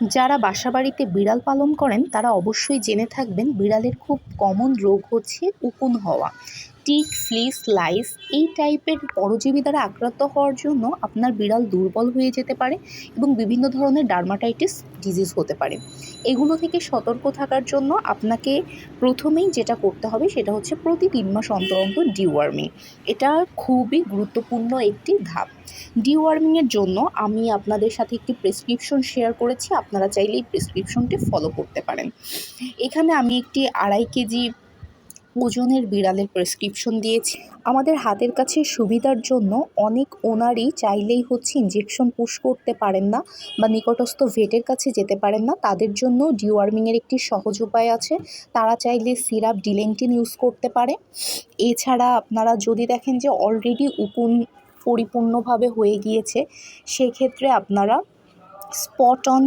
যারা বাসাবাড়িতে বিড়াল পালন করেন, তারা অবশ্যই জেনে থাকবেন বিড়ালের খুব কমন রোগ হচ্ছে উকুন হওয়া। টিক ফ্লিস লাইস এই টাইপের পরজীবী দ্বারা আক্রান্ত হওয়ার জন্য আপনার বিড়াল দুর্বল হয়ে যেতে পারে এবং বিভিন্ন ধরনের ডার্মাটাইটিস ডিজিজ হতে পারে। এগুলো থেকে সতর্ক থাকার জন্য আপনাকে প্রথমেই যেটা করতে হবে সেটা হচ্ছে প্রতি তিন মাস অন্তর অন্তর ডিওয়ার্মিং এটা খুবই গুরুত্বপূর্ণ একটি ধাপ। ডিওয়ার্মিংয়ের জন্য আমি আপনাদের সাথে একটি প্রেসক্রিপশন শেয়ার করেছি, আপনারা চাইলে এই প্রেসক্রিপশনটি ফলো করতে পারেন। এখানে আমি একটি আড়াই কেজি ওজনের বিড়ালের প্রেসক্রিপশন দিয়েছি। আমাদের হাতের কাছে সুবিধার জন্য অনেক ওনারই চাইলেই হচ্ছে ইঞ্জেকশন পুশ করতে পারেন না বা নিকটস্থ ভেটের কাছে যেতে পারেন না। তাদের জন্য ডিওয়ার্মিংয়ের একটি সহজ উপায় আছে। তারা চাইলে সিরাপ ডিলেন্টিন ইউজ করতে পারে। এছাড়া আপনারা যদি দেখেন যে অলরেডি উকুন পরিপূর্ণভাবে হয়ে গিয়েছে, সেক্ষেত্রে আপনারা স্পট অন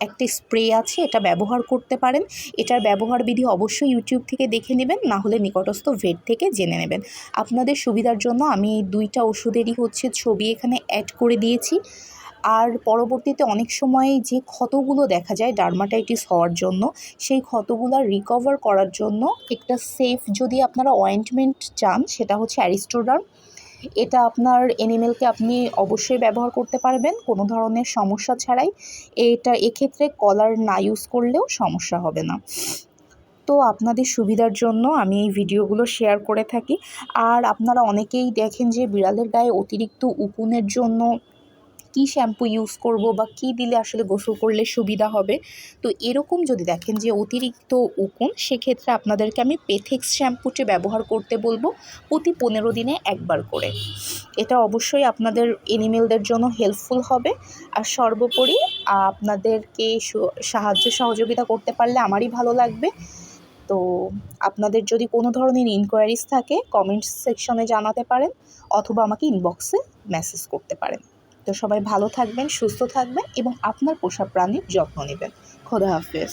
একটি স্প্রে আছে, এটা ব্যবহার করতে পারেন। এটার ব্যবহার বিধি অবশ্যই ইউটিউব থেকে দেখে নেবেন না হলে নিকটস্থ ভেট থেকে জেনে নেবেন। আপনাদের সুবিধার জন্য আমি এই দুইটা ওষুধেরই হচ্ছে ছবি এখানে অ্যাড করে দিয়েছি। আর পরবর্তীতে অনেক সময় যে ক্ষতগুলো দেখা যায় ডার্মাটাইটিস হওয়ার জন্য, সেই ক্ষতগুলো রিকভার করার জন্য একটা সেফ যদি আপনারা অয়েন্টমেন্ট চান, সেটা হচ্ছে অ্যারিস্টোডার্ম এটা আপনার এনিমেলকে আপনি অবশ্যই ব্যবহার করতে পারবেন, কোনো ধরনের সমস্যা ছাড়াই। এটা এক্ষেত্রে কলার না ইউজ করলেও সমস্যা হবে না। তো আপনাদের সুবিধার জন্য আমি এই ভিডিওগুলো শেয়ার করে থাকি। আর আপনারা অনেকেই দেখেন যে বিড়ালের গায়ে অতিরিক্ত উকুনের জন্য কী শ্যাম্পু ইউজ করব বা কী দিলে আসলে গোসল করলে সুবিধা হবে? তো এরকম যদি দেখেন যে অতিরিক্ত উকুন, সেক্ষেত্রে আপনাদেরকে আমি পেথেক্স শ্যাম্পুটি ব্যবহার করতে বলব প্রতি পনেরো দিনে একবার করে। এটা অবশ্যই আপনাদের এনিমেলদের জন্য হেল্পফুল হবে। আর সর্বোপরি আপনাদেরকে সাহায্য সহযোগিতা করতে পারলে আমারই ভালো লাগবে। তো আপনাদের যদি কোনো ধরনের ইনকোয়ারিজ থাকে কমেন্টস সেকশনে জানাতে পারেন অথবা আমাকে ইনবক্সে মেসেজ করতে পারেন। তো সবাই ভালো থাকবেন সুস্থ থাকবেন এবং আপনার পোষা প্রাণীর যত্ন নেবেন। খোদা হাফেজ।